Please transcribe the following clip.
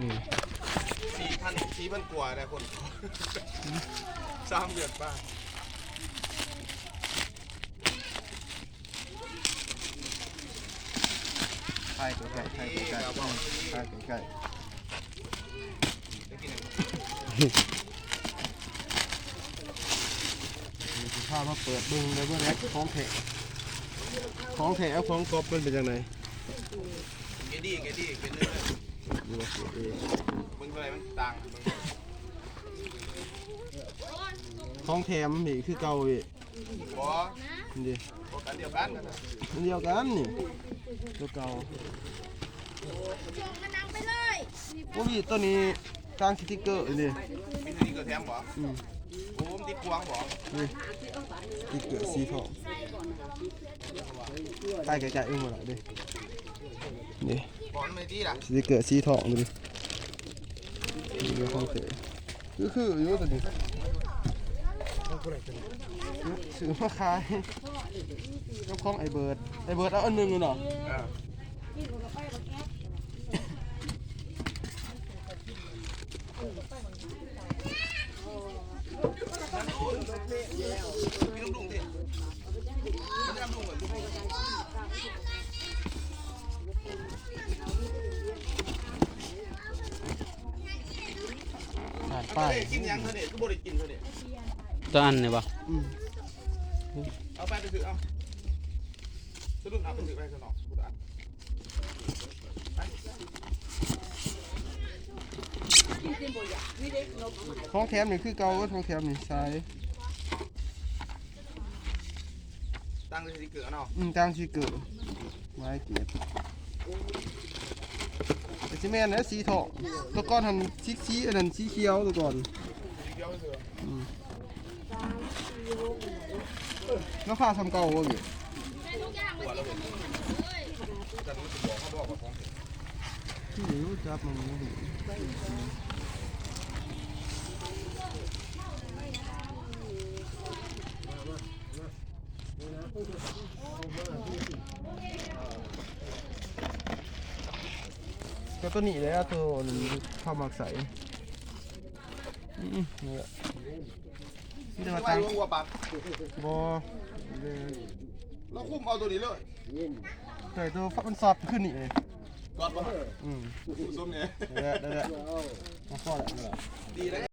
อืมสี่พันสี่พันกว่านะคนสามเดือนป้าใช่ใกล้ใช่ใกล้ใช่ใกล้จะกินอะไรมีภาพมาเปิดเบึงเลยว่าแรกของแถของแถเอาของกอบมันเป็นยังไงเกดี้เกดี้เป็นเรื่องดูว่าเสียเอง มึงอะไรมันต่างมึงของแถมนี่คือเก่าอีกบอนี่กันเดียวกันนะมันเดียวกันนี่ตัวเก่าจงกระนังไปเลยโอ้ยตัวนี้กลางสติ๊กเกอร์นี่มีสติ๊กเกอร์แถมบออืมโอ้มติดควงบอนี่สติ๊กเกอร์สีทองใกล้ใกล้ๆอุ้มหมดละดินี่ บอลไม่ดีล่ะสติกเกอร์สีทองดูดินี่เป็นของแถมคือคืออยู่ตัวนี้ซื้อมาขายกับของไอเบิร์ดไอเบิร์ดเอาอันหนึงเลยเนาะเออมีลูกดุงดิ ผ่านป้ายเฮ้ยกินยังเธอเนี่ยก็บริกินเธอเนี่ยตัวอันนี่ปะอืมเอาไปไปถือเอาสะดุดเอาไปถือไปสนองกูด่าของแถมนี่คือเก่าก็ของแถมนี่ใช่ตั้งสติกเกอร์เนาะอืมกลางสีเกิดไม้เกียรติ แต่สิแม่นนะสีทองตัวก้อนทำสีสีอันนั้นสีเขียวตัวก่อนเดียวไปเถอะแล้วค่าทำเก่าวะพี่ทุกอย่างมันกินกันหมดเลยจะรู้สึกบอกเขาบอกว่าของเสียที่รู้จับมันไม่รู้ ก็ตัวนี้เลยอะตัวนั้นข้าวหมักใสอืมนี่แหละนี่จะทำมาไมตั้งรู้ว่าปั๊บบอเราคุ้มเอาตัวนี้เลยแต่ตัวมันสอบขึ้นนี่เลยกอดป่ะอืมส้มเนี่ยได้แล้วได้แล้วเอาข้อแหละดีเลย